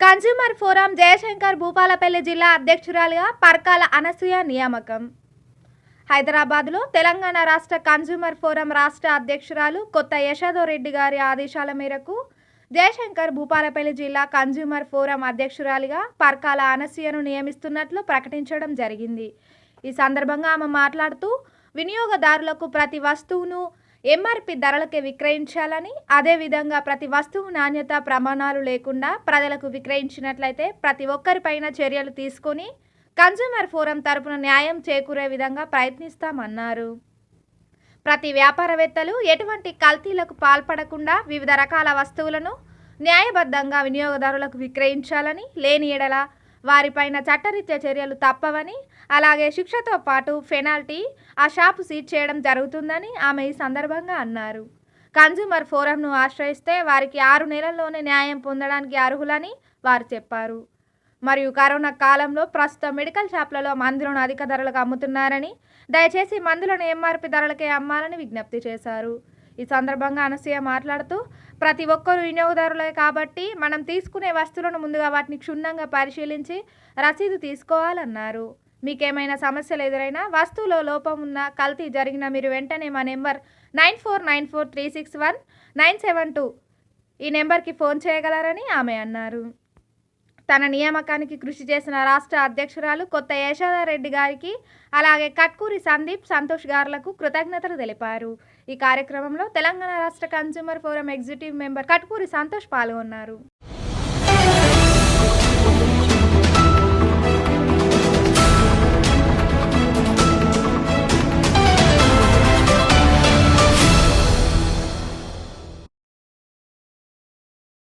Consumer forum Jayashankar Bhupalpally జిల్లా అధ్యక్షురాలుగా పర్కాల అనసూయ నియామకం. హైదరాబాద్లో తెలంగాణ రాష్ట్ర కన్స్యూమర్ ఫోరం రాష్ట్ర అధ్యక్షురాలు కొత్త యశోదోరెడ్డి గారి ఆదేశాల మేరకు జయశంకర్ భూపాలపల్లి జిల్లా కన్స్యూమర్ ఫోరం అధ్యక్షురాలిగా పర్కాల అనసూయను నియమిస్తున్నట్లు ప్రకటించడం జరిగింది. ఈ సందర్భంగా ఆమె మాట్లాడుతూ వినియోగదారులకు ప్రతి వస్తువును ఎంఆర్పి ధరలకే విక్రయించాలని అదేవిధంగా ప్రతి వస్తువు నాణ్యత ప్రమాణాలు లేకుండా ప్రజలకు విక్రయించినట్లయితే ప్రతి ఒక్కరిపైన చర్యలు తీసుకొని కన్జ్యూమర్ ఫోరం తరపున న్యాయం చేకూరే విధంగా ప్రయత్నిస్తామన్నారు. ప్రతి వ్యాపారవేత్తలు ఎటువంటి కల్తీలకు పాల్పడకుండా వివిధ రకాల వస్తువులను న్యాయబద్ధంగా వినియోగదారులకు విక్రయించాలని లేని ఎడల వారిపైన చట్టరీత్యా చర్యలు తప్పవని అలాగే శిక్షతో పాటు పెనాల్టీ ఆ షాపు సీజ్ చేయడం జరుగుతుందని ఆమె ఈ సందర్భంగా అన్నారు. కన్జ్యూమర్ ఫోరంను ఆశ్రయిస్తే వారికి ఆరు నెలల్లోనే న్యాయం పొందడానికి అర్హులని వారు చెప్పారు. మరియు కరోనా కాలంలో ప్రస్తుతం మెడికల్ షాప్లలో మందులను అధిక ధరలకు అమ్ముతున్నారని దయచేసి మందులను ఎంఆర్పి ధరలకే అమ్మాలని విజ్ఞప్తి చేశారు. ఈ సందర్భంగా అనసూయ మాట్లాడుతూ ప్రతి ఒక్కరు వినియోగదారులే కాబట్టి మనం తీసుకునే వస్తువులను ముందుగా వాటిని క్షుణ్ణంగా పరిశీలించి రసీదు తీసుకోవాలన్నారు. మీకేమైనా సమస్యలు ఎదురైనా వస్తువులో లోపం ఉన్న కల్తీ జరిగిన మీరు వెంటనే మా number nine four nine four three six one nine seven two ఈ నెంబర్కి ఫోన్ చేయగలరని ఆమె అన్నారు. తన నియామకానికి కృషి చేసిన రాష్ట్ర అధ్యక్షురాలు కొత్త యశోదారెడ్డి గారికి అలాగే కట్కూరి సందీప్ సంతోష్ గారులకు కృతజ్ఞతలు తెలిపారు. ఈ కార్యక్రమంలో తెలంగాణ రాష్ట్ర consumer forum executive member Katkuri Santosh పాల్గొన్నారు.